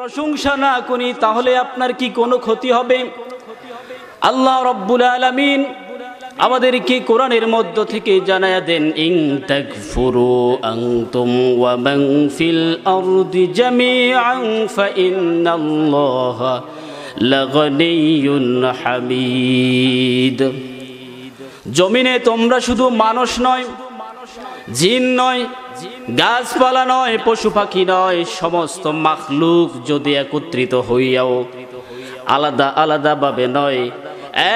প্রশংসা না করি, তাহলে আপনার কি কোনো ক্ষতি হবে? আল্লাহ রব্বুল আলামিন আমাদেরকে কোরআনের মধ্য থেকে জানায়া দেন ইং তাকফুরু আনতুম ওয়া মান ফিল আরদি জামিআন ফা ইন্নাল্লাহা লাগানিয়ুন হামিদ। জমিনে তোমরা শুধু মানুষ নয় জিন নয়, গাছপালা নয়, পশু পাখি নয়, সমস্ত মাখলুক যদি একত্রিত হইয়াও, আলাদা আলাদা ভাবে নয়।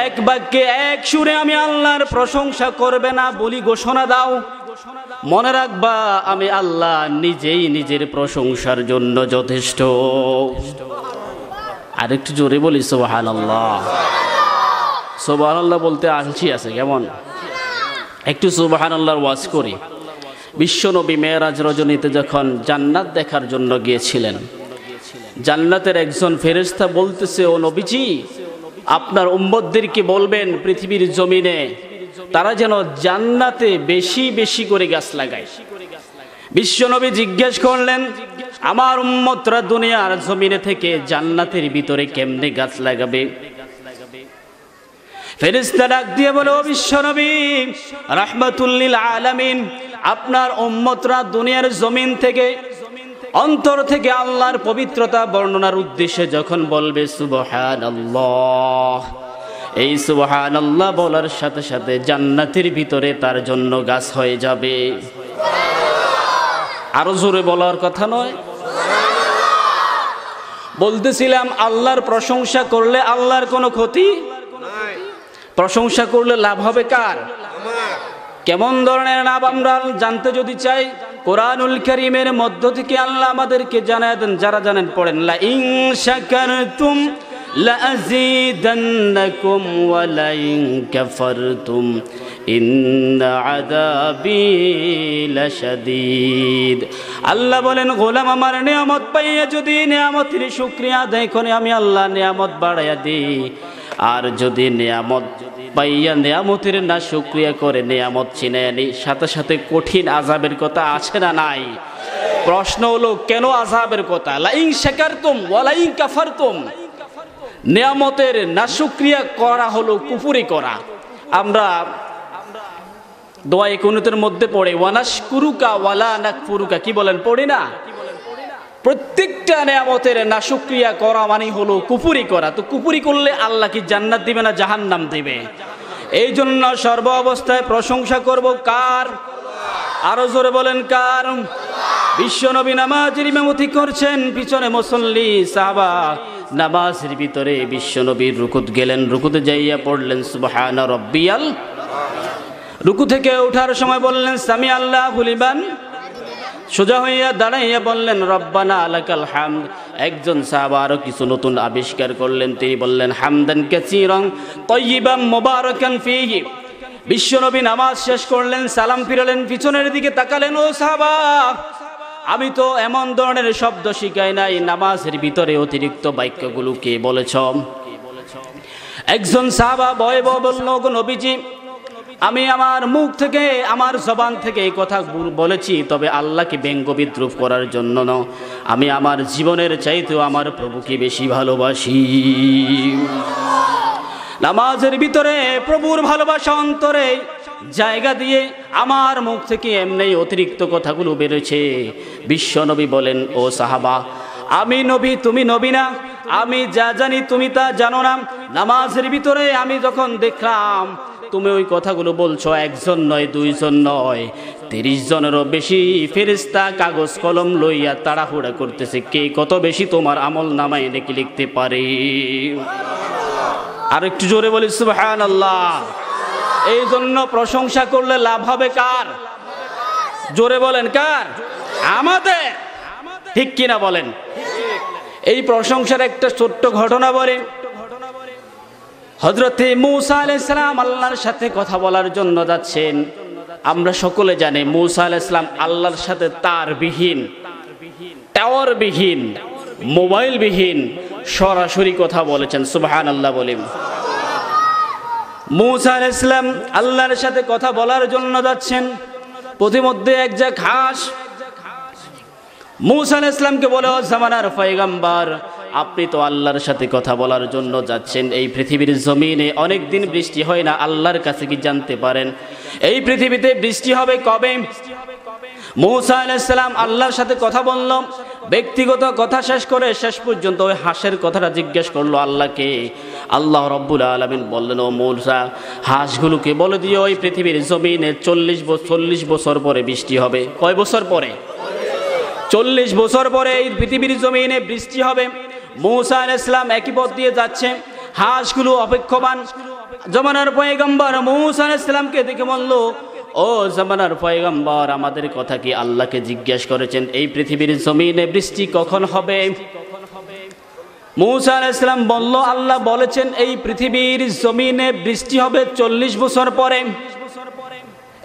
এক বাক্যে, এক সুরে আমি আল্লাহর প্রশংসা করবে না বলি ঘোষণা দাও। মনে রাখবা, আমি আল্লাহ নিজেই নিজের প্রশংসার জন্য যথেষ্ট। আরেকটু জোরে বলি সোহান আল্লাহ সোবাহান আল্লাহ বলতে আলছি আছে, কেমন? একটু সোবাহান আল্লাহর ওয়াজ করি। বিশ্বনবী মেয়েরাজ রজনীতে যখন জান্নাত দেখার জন্য গিয়েছিলেন, জান্নাতের একজন ফেরেস্তা বলতেছে, ও নবীজি, আপনার উম্মতদেরকে বলবেন পৃথিবীর জমিনে? তারা যেন জান্নাতে বেশি বেশি করে গাছ লাগায়। বিশ্বনবী জিজ্ঞেস করলেন, আমার উম্মতরা দুনিয়ার জমিনে থেকে জান্নাতের ভিতরে কেমনে গাছ লাগাবে? ফেরিস্তা ডাক দিয়ে বলে, ও বিশ্বনবী রাহমাতুল্লিল আলামিন, আপনার উম্মতরা দুনিয়ার জমিন থেকে, অন্তর থেকে আল্লাহর পবিত্রতা বর্ণনার উদ্দেশ্যে যখন বলবে সুবহান আল্লাহ এই সুবহান আল্লাহ বলার সাথে সাথে জান্নাতের ভিতরে তার জন্য গাছ হয়ে যাবে। আরও জোরে বলার কথা নয়। বলতেছিলাম, আল্লাহর প্রশংসা করলে আল্লাহর কোনো ক্ষতি প্রশংসা করলে লাভ হবে কার কেমন ধরনের লাভ আমরা জানতে যদি চাই কোরআনুল করিমের মধ্য থেকে আল্লাহ আমাদেরকে জানায় দেন যারা জানেন পড়েন লা ইন শাকারতুম لأزيدنكم ولئن كفرتم إن عذابي لشديد আল্লাহ বলেন গোলাম আমার নিয়ামত পাইয়া যদি নিয়ামতের শুক্রিয়া আদায় করে আমি আল্লাহ নিয়ামত বাড়াইয়া দিই আর যদি নিয়ামত পাইয়া নিয়ামতের না শুক্রিয়া করে নিয়ামত চিনে আনি সাথে সাথে কঠিন আজাবের কথা আছে না নাই? প্রশ্ন হলো, কেন আজাবের কথা? লাইং শেখারতুম ওয়ালাইং কাফারতুম। নিয়ামতের নাশুক্রিয়া করা হলো কুপুরি করা। আমরা দোয়া ইকুনুতের মধ্যে পড়ে ওয়ানাস কুরুকা ওয়ালা নাক ফুরুকা কি বলেন? পড়ি না? প্রত্যেকটা নিয়ামতের নাশুক্রিয়া করা মানে হলো কুপুরি করা। তো কুপুরি করলে আল্লাহ কি জান্নাত দিবে না জাহান্নাম দিবে? এই জন্য সর্ব অবস্থায় প্রশংসা করব কার? আরও জোরে বলেন কার? বিশ্বনবী নামাজের ইমামতি করছেন, পিছনে মুসল্লি, সাহাবা, নামাজের ভিতরে বিশ্বনবীর রুকুত গেলেন, রুকুতে যাইয়া পড়লেন, সুবহান রব্বিয়াল। রুকু থেকে ওঠার সময় বললেন সামি আল্লাহ হুলিবান সোজা হইয়া দাঁড়াইয়া বললেন, রব্বানা আলাকাল হাম একজন সাহাবা আরও কিছু নতুন আবিষ্কার করলেন। তিনি বললেন, হামদান কাসীরান তয়্যিবাম মুবারাকান ফীহি। বিশ্বনবী নামাজ শেষ করলেন, সালাম ফিরালেন, পিছনের দিকে তাকালেন, ও সাহাবা, আমি তো এমন ধরনের শব্দ শিখাই নাই, নামাজের ভিতরে অতিরিক্ত বাক্যগুলো কে বলেছ? একজন সাহাবা বয় বলল গো নবীজি আমি আমার মুখ থেকে, আমার জবান থেকে এই কথা বলেছি, তবে আল্লাহকে ব্যঙ্গ বিদ্রুপ করার জন্য ন আমি আমার জীবনের চাইতেও আমার প্রভুকে বেশি ভালোবাসি। নামাজের ভিতরে প্রভুর ভালোবাসা অন্তরে জায়গা দিয়ে আমার মুখ থেকে এমনি অতিরিক্ত কথাগুলো বেরোছে বিশ্বনবী বলেন, ও সাহাবা, আমি নবী, তুমি নবী না। আমি যা জানি তুমি তা জানো না। নামাজের ভিতরে আমি যখন দেখলাম তুমি ওই কথাগুলো বলছো একজন নয় দুইজন নয়। তিরিশ জনেরও বেশি ফেরিস্তা কাগজ কলম লইয়া তাড়াহুড়া করতেছে। কে কত বেশি তোমার আমল নামায় নাকি লিখতে পারে? আর একটু জোরে বলি সুবহান আল্লাহ এই জন্য প্রশংসা করলে লাভ হবে কার? জোরে বলেন কার? আমাদের। ঠিক কিনা বলেন? এই প্রশংসার একটা ছোট্ট ঘটনা বলেন হজরতে মৌসা আলাইসালাম আল্লাহর সাথে কথা বলার জন্য যাচ্ছেন। আমরা সকলে জানি মৌসা আলাইসালাম আল্লাহর সাথে তার বিহীন টাওয়ার বিহীন মোবাইল বিহীন সরাসরি কথা বলেছেন। সুবহান আল্লাহ বলিম মৌসা আলাইসালাম আল্লাহর সাথে কথা বলার জন্য যাচ্ছেন। প্রতিমধ্যে এক যা ঘাস মুসা আলাইহিস ইসলামকে বলে, "ও জামানার পয়গাম্বার আপনি তো আল্লাহর সাথে কথা বলার জন্য যাচ্ছেন। এই পৃথিবীর জমিনে অনেক দিন বৃষ্টি হয় না, আল্লাহর কাছে কি জানতে পারেন? এই পৃথিবীতে বৃষ্টি হবে কবে? মৌসা আলাইসালাম আল্লাহর সাথে কথা বলল, ব্যক্তিগত কথা শেষ করে শেষ পর্যন্ত ওই হাঁসের কথাটা জিজ্ঞেস করল আল্লাহকে। আল্লাহ রব্বুল আলমিন বললেন, ও মৌসা, হাঁসগুলোকে বলে দিও, ওই পৃথিবীর জমিনে চল্লিশ চল্লিশ বছর পরে বৃষ্টি হবে। কয় বছর পরে? চল্লিশ বছর পরে এই পৃথিবীর জমিনে বৃষ্টি হবে। মৌসা আল ইসলাম একই পথ দিয়ে যাচ্ছে। হাঁসগুলো অপেক্ষমান। জমানার পয়গম্বর মৌসা আল ইসলামকে দেখে বলল, ও জমানার পয়গম্বর, আমাদের কথা কি আল্লাহকে জিজ্ঞেস করেছেন? এই পৃথিবীর জমিনে বৃষ্টি কখন হবে? মৌসা আল ইসলাম বলল, আল্লাহ বলেছেন, এই পৃথিবীর জমিনে বৃষ্টি হবে চল্লিশ বছর পরে।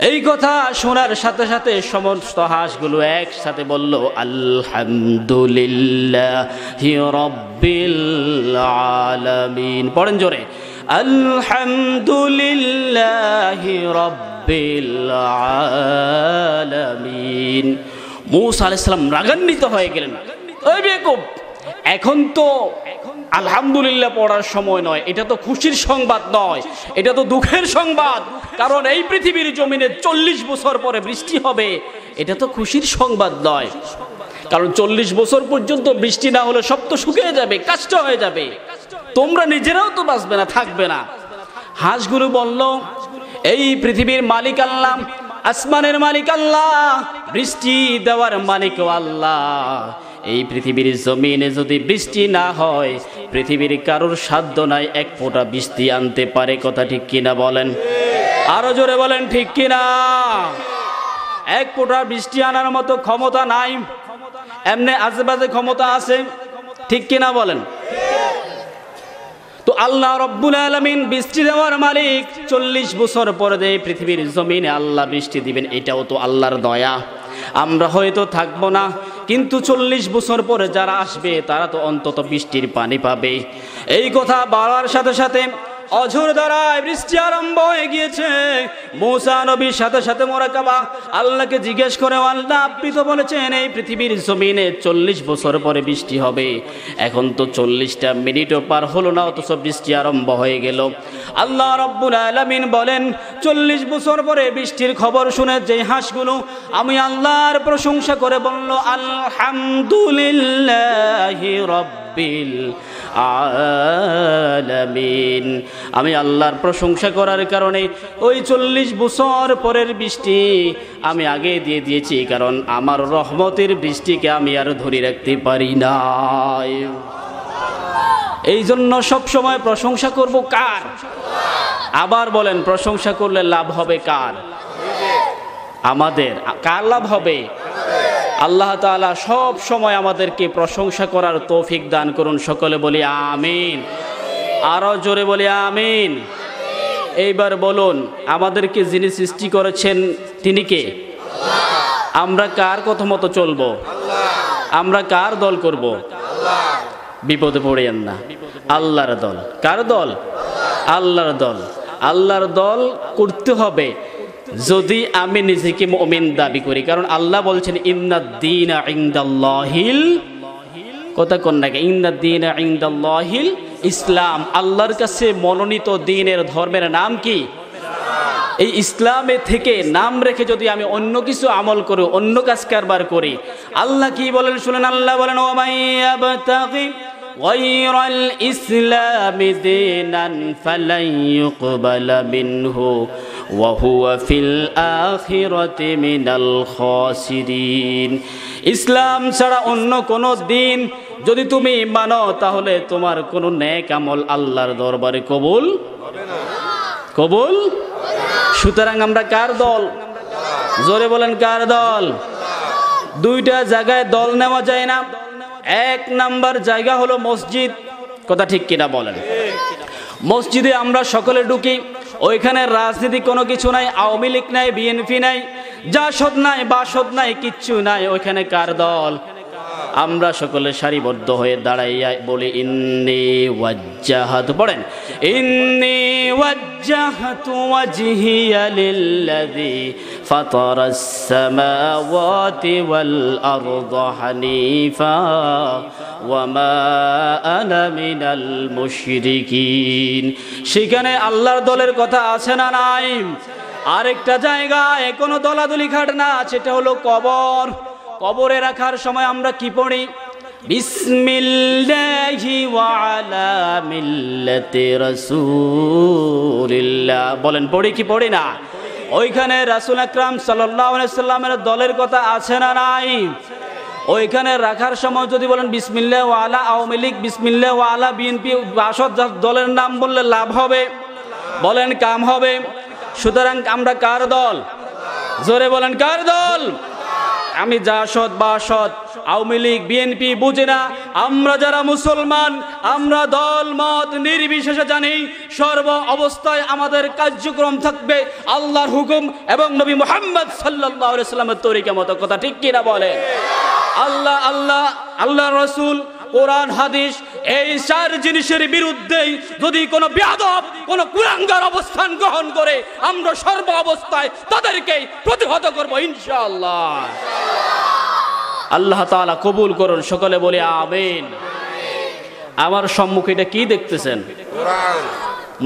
এই কথা শোনার সাথে সাথে সমস্ত হাঁসগুলো একসাথে বলল, আলহামদুলিল্লাহ আলামিন। পড়েন জোরে, আলহামদুলিল্লাহ রব্বিল আলামিন। মৌসা আলাইসালাম রাগান্বিত হয়ে গেলেন। ওই বেকুব, এখন তো আলহামদুলিল্লাহ পড়ার সময় নয়। এটা তো খুশির সংবাদ নয়। এটা তো দুঃখের সংবাদ। কারণ এই পৃথিবীর জমিনে চল্লিশ বছর পরে বৃষ্টি হবে। এটা তো খুশির সংবাদ নয়। কারণ চল্লিশ বছর পর্যন্ত বৃষ্টি না হলে সব তো শুকিয়ে যাবে, কাষ্ট হয়ে যাবে। তোমরা নিজেরাও তো বাঁচবে না, থাকবে না। হাঁসগুলো বলল, এই পৃথিবীর মালিক আল্লাহ, আসমানের মালিক আল্লাহ, বৃষ্টি দেওয়ার মালিক আল্লাহ। এই পৃথিবীর জমিনে যদি বৃষ্টি না হয়, পৃথিবীর কারোর সাধ্য নাই এক ফোঁটা বৃষ্টি আনতে পারে কথা ঠিক কিনা বলেন? আরও জোরে বলেন ঠিক কিনা? এক ফোঁটা বৃষ্টি আনার মতো ক্ষমতা নাই। এমনি আশেপাশে ক্ষমতা আছে, ঠিক কিনা বলেন? তো আল্লাহ রব্বুল আলমিন বৃষ্টি দেওয়ার মালিক চল্লিশ বছর পরে দেয় পৃথিবীর জমিনে আল্লাহ বৃষ্টি দিবেন, এটাও তো আল্লাহর দয়া। আমরা হয়তো থাকব না কিন্তু চল্লিশ বছর পরে যারা আসবে, তারা তো অন্তত বৃষ্টির পানি পাবে। এই কথা বাড়ার সাথে সাথে অঝোর দ্বারায় বৃষ্টি আরম্ভ হয়ে গিয়েছে। মৌসা নবীর সাথে সাথে মোরাকাবা আল্লাহকে জিজ্ঞেস করে আল্লাহ, আপনি তো বলেছেন এই পৃথিবীর জমিনে চল্লিশ বছর পরে বৃষ্টি হবে। এখন তো চল্লিশটা মিনিটও পার হলো না, অথচ বৃষ্টি আরম্ভ হয়ে গেল। আল্লাহ রব্বুল আলমিন বলেন, চল্লিশ বছর পরে বৃষ্টির খবর শুনে যে হাঁসগুলো, আমি আল্লাহর প্রশংসা করে বলল, আলহামদুলিল্লাহ রব্বিল আলামিন। আমি আল্লাহর প্রশংসা করার কারণে ওই চল্লিশ বছর পরের বৃষ্টি আমি আগে দিয়ে দিয়েছি, কারণ আমার রহমতের বৃষ্টিকে আমি আর ধরে রাখতে পারি না এই জন্য সবসময় প্রশংসা করব কার? আবার বলেন, প্রশংসা করলে লাভ হবে কার? আমাদের। কার লাভ হবে? আল্লাহ তালা সব সময় আমাদেরকে প্রশংসা করার তৌফিক দান করুন। সকলে বলি আমিন। আরও জোরে বলি আমিন। এইবার বলুন, আমাদেরকে যিনি সৃষ্টি করেছেন, তিনি কে? আমরা কার কথা মতো চলবো? আমরা কার দল করব? বিপদে পড়েন না। আল্লাহর দল। কার দল? আল্লাহর দল। আল্লাহর দল করতে হবে। যদি আমি নিজেকে মমিন দাবি করি কারণ আল্লাহ বলছেন ইন্নাদ্দিন ইন্দাল্লাহিল কথা কন্যাকে ইন্নাদ্দিন ইন্দাল্লাহিল ইসলাম আল্লাহর কাছে মনোনীত দিনের ধর্মের নাম কি এই ইসলামে থেকে নাম রেখে যদি আমি অন্য কিছু আমল করি অন্য কাজ কারবার করি আল্লাহ কি বলেন শুনেন আল্লাহ বলেন ওমাইয়াবতাগি غير الإسلام دينا فلن يقبل منه ওয়াহুয়া ফিল আখিরতে মিনাল খসিরিন ইসলাম ছাড়া অন্য কোনো দিন যদি তুমি মানো, তাহলে তোমার কোনো ন্যাক আমল আল্লাহর দরবারে কবুল কবুল সুতরাং আমরা কার দল? জোরে বলেন কার দল? দুইটা জায়গায় দল নেওয়া যায় না। এক নাম্বার জায়গা হলো মসজিদ। কথা ঠিক কিনা বলেন? মসজিদে আমরা সকলে ঢুকি। ওইখানে রাজনীতি কোনো কিছু নাই, আওয়ামী লীগ নাই, বিএনপি নাই, যা সদ নাই, বা সদ নাই, কিচ্ছু নাই, ওইখানে কার দল? আমরা সকলে সারিবদ্ধ হয়ে দাঁড়াইয়া বলি, ইন্নি ওয়াজ্জাহাত। পড়েন, ইন্নি ওয়াজহিয়া লিল্লাযী ফাতারাস সামাওয়াতি ওয়াল আরদা হানিফা ওয়ামা আনা মিনাল মুশরিকিন। সেখানে আল্লাহর দলের কথা আছে না নাই? আরেকটা জায়গায় কোনো দলাদলি খাট না, সেটা হলো কবর। কবরে রাখার সময় আমরা কি পড়ি? বলেন, পড়ি কি পড়ি না? ওইখানে রাসুল আকরাম সাল্লামের দলের কথা আছে না নাই? ওইখানে রাখার সময় যদি বলেন, বিসমিল্লাহ ওয়ালা আওয়ামী লীগ, বিসমিল্লাহ ওয়ালা বিএনপি বাসদ দলের নাম বললে লাভ হবে? বলেন, কাম হবে? সুতরাং আমরা কার দল? জোরে বলেন, কার দল? আমি জাসদ বাসদ আওয়ামী লীগ, বিএনপি বুঝে না। আমরা যারা মুসলমান, আমরা দল, মত নির্বিশেষে জানি সর্ব অবস্থায় আমাদের কার্যক্রম থাকবে আল্লাহর হুকুম এবং নবী মোহাম্মদ সাল্লাহ সাল্লামের তরিকা মতো। কথা ঠিক কিনা বলে আল্লাহ আল্লাহ আল্লাহ রসুল কোরআন, হাদিস, এই চার জিনিসের বিরুদ্ধেই যদি কোনো বিয়াদব, কোনো কুরাঙ্গার অবস্থান গ্রহণ করে, আমরা সর্ব অবস্থায় তাদেরকে প্রতিহত করব, ইনশাআল্লাহ। আল্লাহ তাআলা কবুল করুন, সকলে বলে আমিন। আমার সম্মুখে এটা কি দেখতেছেন?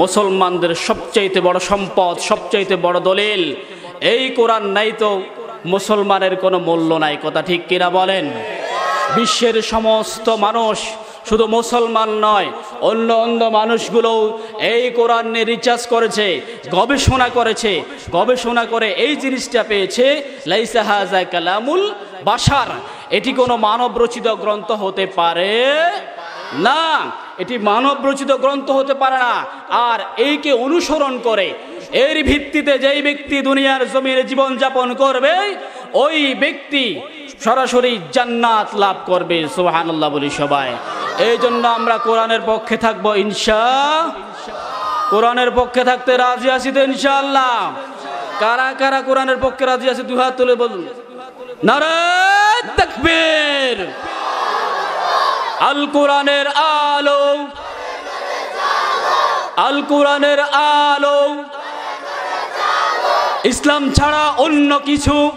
মুসলমানদের সবচাইতে বড় সম্পদ, সবচাইতে বড় দলিল, এই কোরআন নাই তো মুসলমানের কোনো মূল্য নাই, কথা ঠিক কিনা বলেন? বিশ্বের সমস্ত মানুষ শুধু মুসলমান নয়, অন্য অন্য মানুষগুলোও এই কোরআন নিয়ে রিচার্জ করেছে, গবেষণা করেছে, গবেষণা করে এই জিনিসটা পেয়েছে, লাইসা হাজা কালামুল বাসার এটি কোনো মানব রচিত গ্রন্থ হতে পারে না। এটি মানব রচিত গ্রন্থ হতে পারে না। আর এইকে অনুসরণ করে, এর ভিত্তিতে যেই ব্যক্তি দুনিয়ার জমির জীবন যাপন করবে, ওই ব্যক্তি সরাসরি জান্নাত লাভ করবে, সুবহানাল্লাহ বলি সবাই। এই জন্য আমরা কোরআনের পক্ষে থাকব, ইনশা। কোরআনের পক্ষে থাকতে রাজি আছি তো, ইনশাআল্লাহ। কারা কারা কোরআনের পক্ষে রাজি আছে, দুই হাত তুলে বলুন। তাকবীর। আল কোরআনের আলো। আল কোরআনের আলো। ইসলাম ছাড়া অন্য কিছু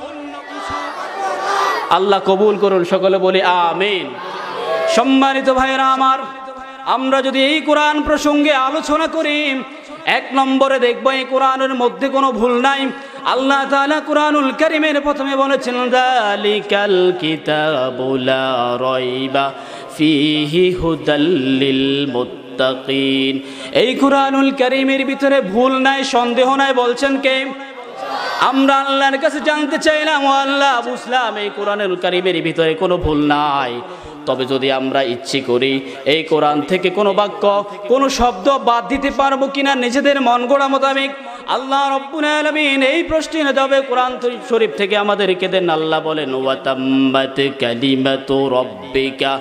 আল্লাহ কবুল করুন, সকলে বলি আমিন। সম্মানিত ভাইরা আমার, আমরা যদি এই কোরআন প্রসঙ্গে আলোচনা করি, এক নম্বরে দেখব এই কোরআনের মধ্যে কোনো ভুল নাই। আল্লাহ তাআলা কোরআনুল কারীমের প্রথমে বলেছেন, যালিকাল কিতাবুলা রয়বা ফিহি হুদাল্লিল এই কোরআনুল কারীমের ভিতরে ভুল নাই, সন্দেহ নাই, বলছেন কে? আমরা আল্লাহর কাছে জানতে চাইলাম, ও আল্লাহ বুঝলাম এই কোরআনের কারিমের ভিতরে কোনো ভুল নাই। তবে যদি আমরা ইচ্ছে করি, এই কোরআন থেকে কোনো বাক্য, কোনো শব্দ বাদ দিতে পারব কিনা নিজেদের মন গড়া মোতাবেক, আল্লাহ রব্বুল আলামিন এই প্রশ্নের জবাবে কোরআন শরীফ থেকে আমাদেরকে দেন। আল্লাহ বলেন, ওয়াতাম্মাত কালিমাতু রব্বিকা।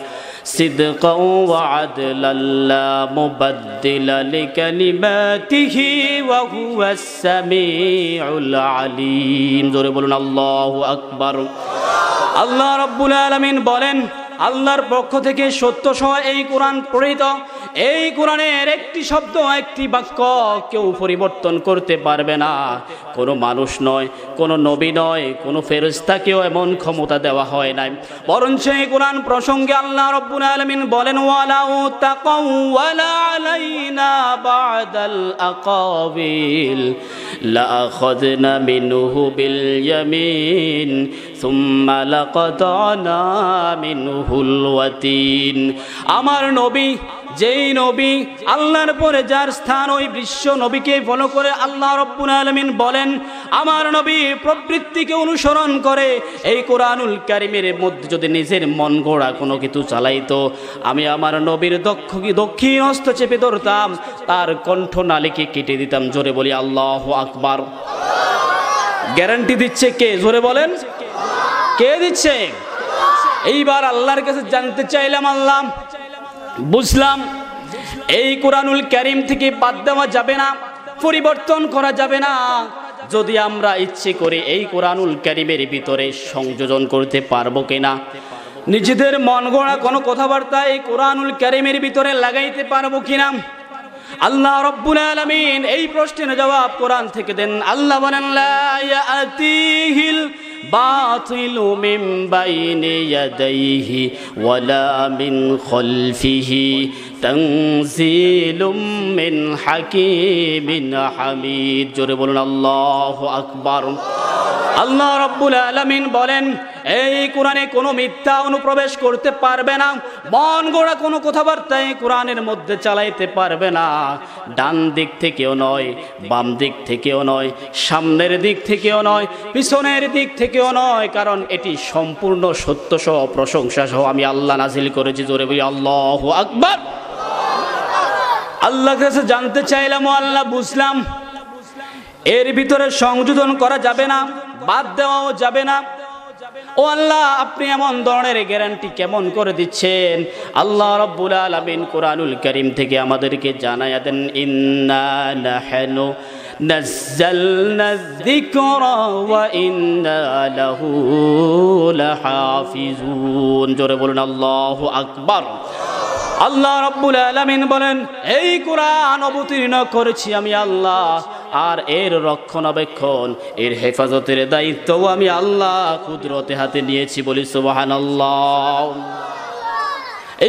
صدقا وعدلا لا مبدل لكلماته وهو السميع العليم জোরে বলুন আল্লাহু আকবার আল্লাহ রাব্বুল আলামিন বলেন আল্লাহর পক্ষ থেকে সত্য সহ এই কোরআন প্রণীত এই কোরআনের একটি শব্দ, একটি বাক্য কেউ পরিবর্তন করতে পারবে না। কোনো মানুষ নয়, কোনো নবী নয়, কোনো ফেরস্তাকেও এমন ক্ষমতা দেওয়া হয় নাই। বরঞ্চ এই কোরআন প্রসঙ্গে আল্লাহ রব্বুল আলামিন বলেন, ওয়ালাউ লাআখাযনা منه باليمين ثم لقطعنا منه الوتين আমার নবী যেই নবী আল্লাহর পরে যার স্থান ওই বিশ্ব নবীকে ফলো করে আল্লাহ রব্বুল আলমিন বলেন, আমার নবী প্রবৃত্তিকে অনুসরণ করে এই কোরআনুল কারিমের মধ্যে যদি নিজের মন গড়া কোনো কিছু চালাইতো, আমি আমার নবীর দক্ষ দক্ষিণ হস্ত চেপে ধরতাম, তার কণ্ঠ নালিকে কেটে দিতাম, জোরে বলি আল্লাহ আকবার। গ্যারান্টি দিচ্ছে কে? জোরে বলেন। কে দিচ্ছে? এইবার আল্লাহর কাছে জানতে চাইলাম আল্লাহ বুঝলাম, এই কোরআনুল ক্যারিম থেকে বাদ দেওয়া যাবে না, পরিবর্তন করা যাবে না। যদি আমরা ইচ্ছে করি এই কোরআনুল ক্যারিমের ভিতরে সংযোজন করতে পারব কিনা? নিজেদের মন গড়া কোনো কথাবার্তা এই কোরআনুল ক্যারিমের ভিতরে লাগাইতে পারব কিনা? আল্লাহ রব্বুল আলামিন এই প্রশ্নের জবাব কোরআন থেকে দেন, আল্লাহ বলেন باطل من بين يديه ولا من خلفه. তংজিলুম মিন হামিদ। জোরে বলুন, আল্লাহ আকবার। আল্লাহ রব্বুল আলমিন বলেন, এই কোরআনে কোনো মিথ্যা অনুপ্রবেশ করতে পারবে না, মন গোড়া কোনো কথাবার্তায় কোরআনের মধ্যে চালাইতে পারবে না। ডান দিক থেকেও নয়, বাম দিক থেকেও নয়, সামনের দিক থেকেও নয়, পিছনের দিক থেকেও নয়, কারণ এটি সম্পূর্ণ সত্য সহ প্রশংসা সহ আমি আল্লাহ নাজিল করেছি। জোরে বলি, আল্লাহ আকবার। আল্লাহ কাছে জানতে চাইলাম ও আল্লাহ বুঝলাম এর ভিতরে সংযোজন করা যাবে না বাদ দেওয়াও যাবে না ও আল্লাহ আপনি এমন ধরনের গ্যারান্টি কেমন করে দিচ্ছেন আল্লাহ রব্বুল আলামিন কোরআনুল করিম থেকে আমাদেরকে জানায়া দেন ইন্না নাহনু نزلنا الذكر وإنا له لحافظون জোরে বলুন আল্লাহু আকবার আল্লাহ রব্বুল আলামিন বলেন, এই কোরআন অবতীর্ণ করেছি আমি আল্লাহ, আর এর রক্ষণাবেক্ষণ, এর হেফাজতের দায়িত্বও আমি আল্লাহ কুদরতে হাতে নিয়েছি বলি সুবাহান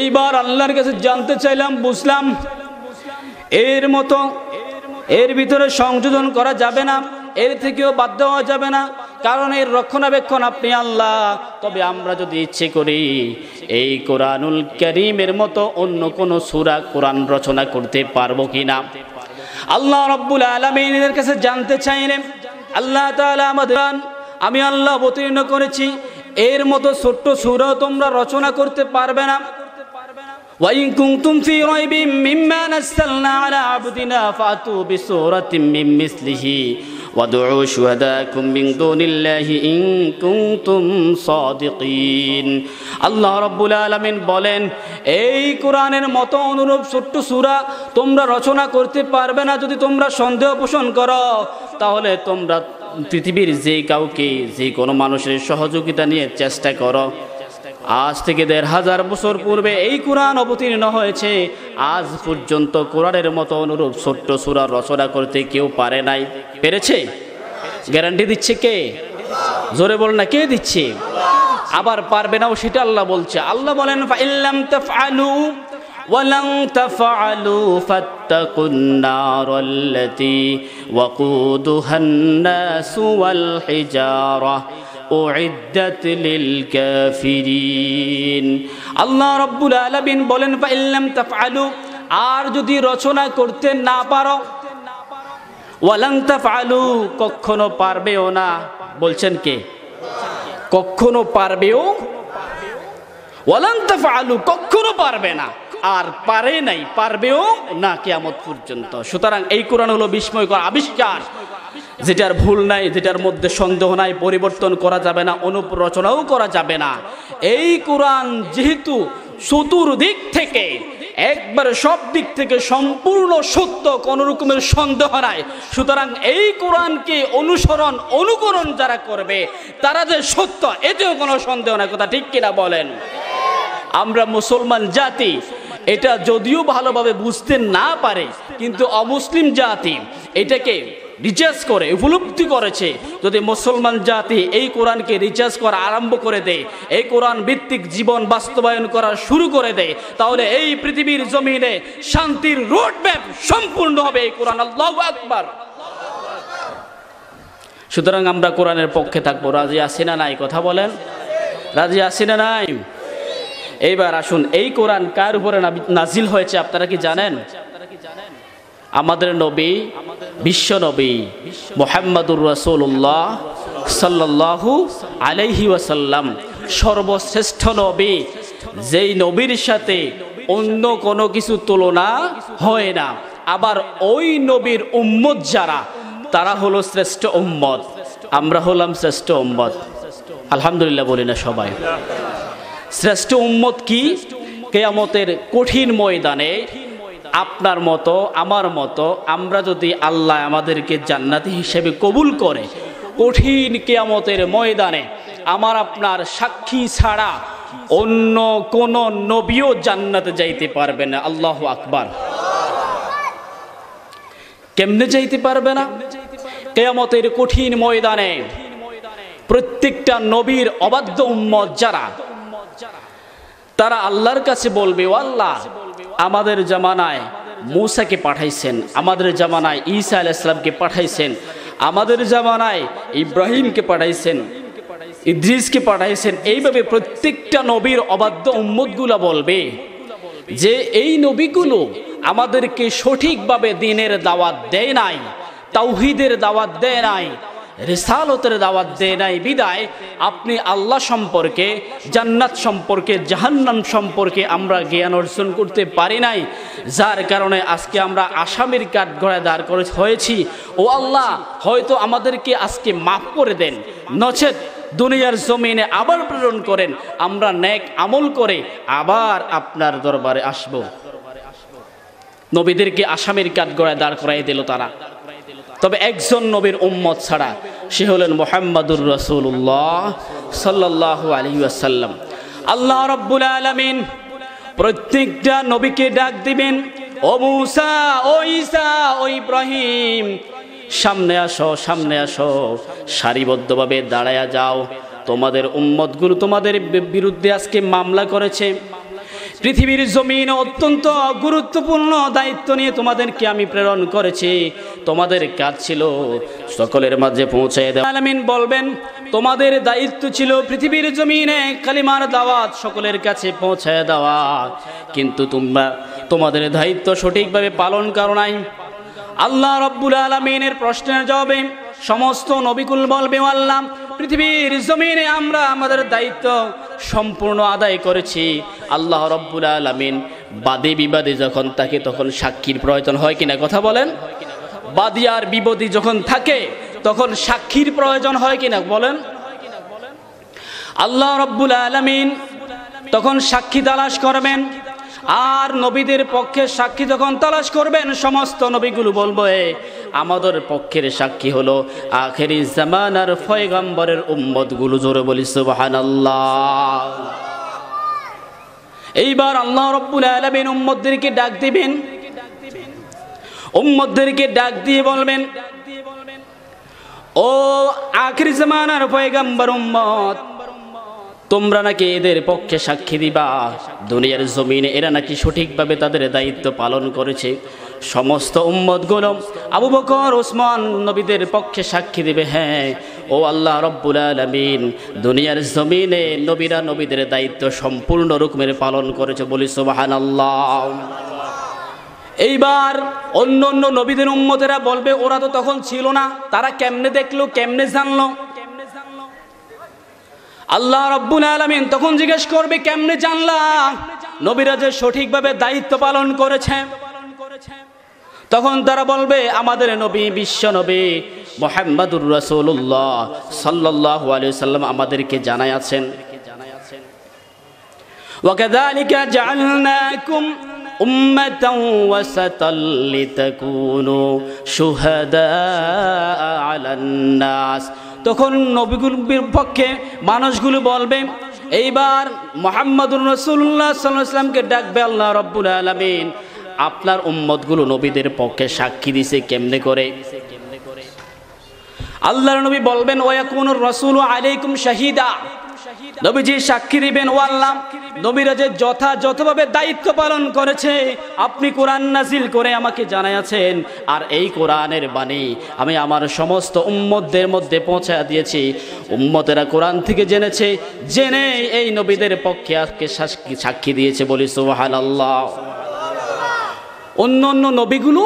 এইবার আল্লাহর কাছে জানতে চাইলাম, বুঝলাম এর মতো, এর ভিতরে সংযোজন করা যাবে না, এর থেকেও বাধ্য হওয়া যাবে না। কারণ এর রক্ষণাবেক্ষণ আপনি আল্লাহ তবে আমরা যদি ইচ্ছে করি এই কোরআনুল করিমের মতো অন্য কোন সুরা কোরআন রচনা করতে পারবো কি না আল্লাহ রব্বুল আলমিনের কাছে জানতে চাইলেন আল্লাহ তাআলা আমাদের আমি আল্লাহ অবতীর্ণ করেছি এর মতো ছোট্ট সুরাও তোমরা রচনা করতে পারবে না وإن كنتم في ريب مما نزلنا على عبدنا فأتوا بسورة من مثله وادعوا شهداءكم من دون الله إن كنتم صادقين আল্লাহ রব্বুল আলমিন বলেন এই কোরআনের মতো অনুরূপ ছোট্ট সুরা তোমরা রচনা করতে পারবে না যদি তোমরা সন্দেহ পোষণ করো তাহলে তোমরা পৃথিবীর যে কাউকে যে কোনো মানুষের সহযোগিতা নিয়ে চেষ্টা করো আজ থেকে দেড় হাজার বছর পূর্বে এই কোরআন অবতীর্ণ হয়েছে আজ পর্যন্ত কোরআনের মতো অনুরূপ ছোট্ট সুরা রচনা করতে কেউ পারে নাই পেরেছে গ্যারান্টি দিচ্ছে কে জোরে বল না কে দিচ্ছে আবার পারবে নাও সেটা আল্লাহ বলছে আল্লাহ বলেন ফাইল্লাম তাফআলু ولن تفعلوا فاتقوا النار التي وقودها الناس والحجاره أعدت للكافرين আল্লাহ রব্বুল আলামিন বলেন ফাইল্লাম তাফআলু আর যদি রচনা করতে না পারো ওয়ালাং তাফআলু কখনো পারবেও না বলছেন কে কখনো পারবেও ওয়ালাং তাফআলু কখনো পারবে না আর পারে নাই পারবেও না কিয়ামত পর্যন্ত সুতরাং এই কোরআন হলো বিস্ময়কর আবিষ্কার যেটার ভুল নাই, যেটার মধ্যে সন্দেহ নাই, পরিবর্তন করা যাবে না অনুপ্রচনাও করা যাবে না। এই কোরআন যেহেতু চতুর্দিক থেকে, একবারে সব দিক থেকে সম্পূর্ণ সত্য, কোনো রকমের সন্দেহ নাই। সুতরাং এই কোরআনকে অনুসরণ, অনুকরণ যারা করবে, তারা যে সত্য, এতেও কোনো সন্দেহ নাই, কথা ঠিক কিনা বলেন? আমরা মুসলমান জাতি, এটা যদিও ভালোভাবে বুঝতে না পারে, কিন্তু অমুসলিম জাতি, এটাকে রিচার্জ করে, উপলব্ধি করেছে। যদি মুসলমান জাতি এই কোরআনকে রিচার্জ করা আরম্ভ করে দেয়, এই কোরআন ভিত্তিক জীবন বাস্তবায়ন করা শুরু করে দেয়, তাহলে এই পৃথিবীর জমিনে শান্তির রোড ম্যাপ সম্পূর্ণ হবে এই কোরআন। আল্লাহ আকবার। সুতরাং আমরা কোরআনের পক্ষে থাকব। রাজি আসি না নাই? কথা বলেন। রাজি আসি না নাই? এইবার আসুন, এই কোরআন কার উপরে নাজিল হয়েছে, আপনারা কি জানেন? আমাদের নবী, বিশ্ব নবী মোহাম্মদুর রসুল্লাহ সাল্লাহু আলাইহি ওয়াসাল্লাম, সর্বশ্রেষ্ঠ নবী। যেই নবীর সাথে অন্য কোনো কিছু তুলনা হয় না। আবার ওই নবীর উম্মত যারা, তারা হলো শ্রেষ্ঠ উম্মত। আমরা হলাম শ্রেষ্ঠ উম্মত। আলহামদুলিল্লাহ বলি না সবাই। শ্রেষ্ঠ উম্মত কি? কেয়ামতের কঠিন ময়দানে আপনার মতো, আমার মতো, আমরা যদি আল্লাহ আমাদেরকে জান্নাতি হিসেবে কবুল করে, কঠিন কেয়ামতের ময়দানে আমার আপনার সাক্ষী ছাড়া অন্য কোন নবীও জান্নাতে যাইতে পারবে না। আল্লাহ আকবার। কেমনে যাইতে পারবে না? কেয়ামতের কঠিন ময়দানে প্রত্যেকটা নবীর অবাধ্য উম্মত যারা, তারা আল্লাহর কাছে বলবে ও আল্লাহ আমাদের জামানায় মূসাকে পাঠাইছেন, আমাদের জামানায় ঈসা আল ইসলামকে পাঠাইছেন, আমাদের জামানায় ইব্রাহিমকে পাঠাইছেন, ইদ্রিসকে পাঠাইছেন। এইভাবে প্রত্যেকটা নবীর অবাধ্য উম্মতগুলা বলবে যে এই নবীগুলো আমাদেরকে সঠিকভাবে দিনের দাওয়াত দেয় নাই, তাওহিদের দাওয়াত দেয় নাই রিসালতের দাওয়াত দেয় নাই, বিদায়। আপনি আল্লাহ সম্পর্কে, জান্নাত সম্পর্কে, জাহান্নাম সম্পর্কে আমরা জ্ঞান অর্জন করতে পারি নাই। যার কারণে আজকে আমরা আসামির কাঠ গড়ায় দাঁড় করে হয়েছি। ও আল্লাহ, হয়তো আমাদেরকে আজকে মাফ করে দেন। নচেত দুনিয়ার জমিনে আবার প্রেরণ করেন। আমরা ন্যাক আমল করে আবার আপনার দরবারে আসব। নবীদেরকে আসামির কাঠ গড়ায় দাঁড় করাই দিল তারা। তবে একজন নবীর উম্মত ছাড়া সে হলেন মোহাম্মদুর রসুল্লাহ সাল্লাহ আলী আসাল্লাম আল্লাহ রব্বুল আলমিন প্রত্যেকটা নবীকে ডাক দিবেন, ও মুসা, ও ঈসা, ও ইব্রাহিম, সামনে আসো সামনে আসো, সারিবদ্ধভাবে দাঁড়ায়া যাও। তোমাদের উম্মতগুলো তোমাদের বিরুদ্ধে আজকে মামলা করেছে। পৃথিবীর জমিন অত্যন্ত গুরুত্বপূর্ণ দায়িত্ব নিয়ে তোমাদেরকে আমি প্রেরণ করেছি। তোমাদের কাজ ছিল সকলের মাঝে পৌঁছে আলামিন বলবেন, তোমাদের দায়িত্ব ছিল পৃথিবীর জমিনে কালিমার দাওয়াত সকলের কাছে পৌঁছায় দেওয়া। কিন্তু তোমরা, তোমাদের দায়িত্ব সঠিকভাবে পালন করো নাই। আল্লাহ রব্বুল আলমিনের প্রশ্নের জবাবে সমস্ত নবিকুল বলবে, "ও আল্লাহ পৃথিবীর জমিনে আমরা আমাদের দায়িত্ব সম্পূর্ণ আদায় করেছি। আল্লাহ রব্বুল আলমিন বাদে বিবাদে যখন থাকে তখন সাক্ষীর প্রয়োজন হয় কিনা কথা বলেন? বাদী আর বিবাদী যখন থাকে তখন সাক্ষীর প্রয়োজন হয় কিনা বলেন? আল্লাহ রব্বুল আলমিন তখন সাক্ষী তালাশ করবেন। আর নবীদের পক্ষে সাক্ষী যখন তালাশ করবেন সমস্ত নবীগুলো বলব "এ, আমাদের পক্ষের সাক্ষী হলো আখেরি জামানার ফয়গম্বরের উম্মতগুলো জোরে বলি সুবহানাল্লাহ। এইবার আল্লাহ রব্বুল আলমিন উম্মদদেরকে ডাক দিবেন। উম্মদদেরকে ডাক দিয়ে বলবেন ও আখির জামানার পয়গাম্বর উম্মত তোমরা নাকি এদের পক্ষে সাক্ষী দিবা? দুনিয়ার জমিনে এরা নাকি সঠিকভাবে তাদের দায়িত্ব পালন করেছে। সমস্ত উম্মতগুলো আবু বকর, ওসমান নবীদের পক্ষে সাক্ষী দিবে। হ্যাঁ ও আল্লাহ রব্বুল আলমিন, দুনিয়ার জমিনে নবীরা নবীদের দায়িত্ব সম্পূর্ণ রকমের পালন করেছে বলি সোবাহান আল্লাহ এইবার অন্য অন্য নবীদের উম্মতেরা বলবে, ওরা তো তখন ছিল না, তারা কেমনে দেখল, কেমনে জানলো? আল্লাহ রব্বুল আলমিন তখন জিজ্ঞেস করবে কেমনে জানলা নবীরা যে সঠিকভাবে দায়িত্ব পালন করেছে তখন তারা বলবে আমাদের নবী বিশ্ব নবী মোহাম্মদুর রসুল্লাহ সাল্লাহ আলিয়া সাল্লাম আমাদেরকে জানাই আছেন وكذلك جعلناكم أمة وسطا لتكونوا شهداء على الناس তখন নবীগুলির পক্ষে মানুষগুলো বলবে, এইবার মোহাম্মদুর রসুল্লাহ সাল্লামকে ডাকবে আল্লাহ রব্বুল আলমিন। আপনার উম্মতগুলো নবীদের পক্ষে সাক্ষী দিছে কেমনে করে? আল্লাহ নবী বলবেন ওয়াকুন রসুল আলাইকুম শাহিদা। নবীজি সাক্ষী দিবেন, ও আল্লাহ, নবীরা যে যথাযথভাবে দায়িত্ব পালন করেছে, আপনি কোরআন নাজিল করে আমাকে জানাইয়াছেন, আর এই কোরআনের বাণী আমি আমার সমস্ত উম্মতদের মধ্যে পৌঁছা দিয়েছি। উম্মতেরা কোরআন থেকে জেনেছে, জেনে এই নবীদের পক্ষে আজকে সাক্ষী দিয়েছে বলি সোহান আল্লাহ অন্য অন্য নবীগুলো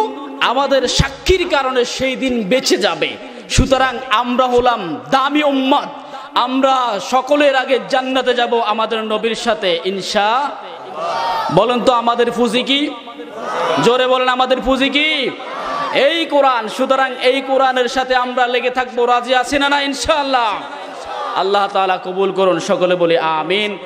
আমাদের সাক্ষীর কারণে সেই দিন বেঁচে যাবে। সুতরাং আমরা হলাম দামি উম্মত। আমরা সকলের আগে জান্নাতে যাব আমাদের নবীর সাথে, ইনশা বলেন তো আমাদের ফুজি কি? জোরে বলেন, আমাদের ফুজি কি? এই কোরআন, সুতরাং এই কোরআনের সাথে আমরা লেগে থাকব, রাজি আছি না না ইনশাআল্লাহ আল্লাহ। তালা কবুল করুন, সকলে বলি আমিন।